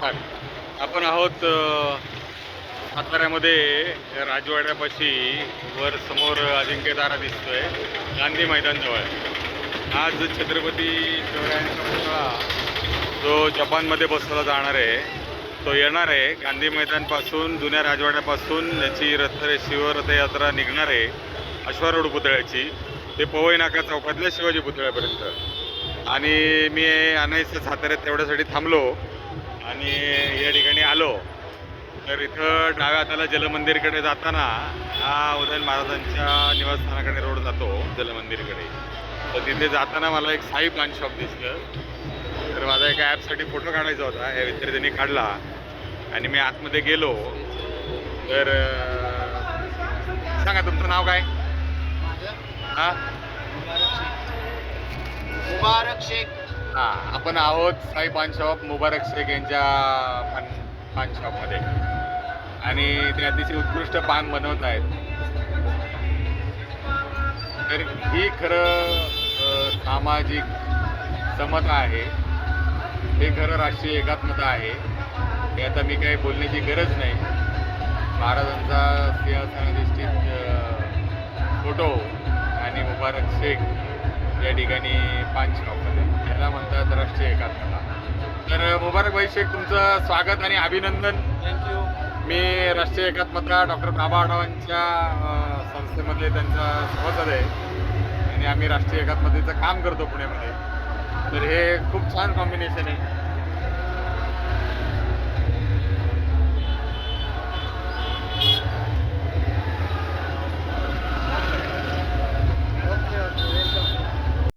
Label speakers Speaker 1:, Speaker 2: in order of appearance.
Speaker 1: फार. आपण आहोत साताऱ्यामध्ये राजवाड्यापाशी वर समोर अजिंक्यतारा दिसतोय गांधी मैदानजवळ आज छत्रपती शिवरायांचा पुतळा जो जपानमध्ये बसवला जाणार आहे तो येणार आहे. गांधी मैदानपासून जुन्या राजवाड्यापासून याची रथ शिवरथयात्रा निघणार आहे अश्वारूढ पुतळ्याची. ते पवई नाका चौकातल्या शिवाजी पुतळ्यापर्यंत. आणि मी अनाईचं साताऱ्यात तेवढ्यासाठी थांबलो. आणि या ठिकाणी आलो. तर इथं डाव्या हाताला जलमंदिरकडे जाताना हा उदयन महाराजांच्या निवासस्थानाकडे रोड जातो जलमंदिरकडे. तर तिथे जाताना मला एक साई प्लांट शॉप दिसलं. तर माझा एका ॲपसाठी फोटो काढायचा होता या विद्यार्थ्यांनी काढला. आणि मी आतमध्ये गेलो. तर सांगा तुमचं नाव काय? हां?
Speaker 2: मुबारक शेख.
Speaker 1: हा आपण आहोत साई पान शॉप मुबारक शेख यांच्या पान पान शॉपमध्ये आणि ते अतिशय उत्कृष्ट पान बनवत आहेत. तर ही खरं सामाजिक समता आहे. हे खरं राष्ट्रीय एकात्मता आहे. हे आता मी काही बोलण्याची गरज नाही. महाराजांचा सिंहासनाधिष्ठित फोटो आणि मुबारक शेख या ठिकाणी पान शॉप तर मुबारक भाई शेख तुमचं स्वागत आणि अभिनंदन.
Speaker 2: थँक्यू
Speaker 1: मी राष्ट्रीय एकात्मता डॉक्टर बाबा आढावांच्या संस्थेमधले त्यांचा सभासद आहे. आणि आम्ही राष्ट्रीय एकात्मतेचं काम करतो पुण्यामध्ये. तर हे खूप छान कॉम्बिनेशन आहे.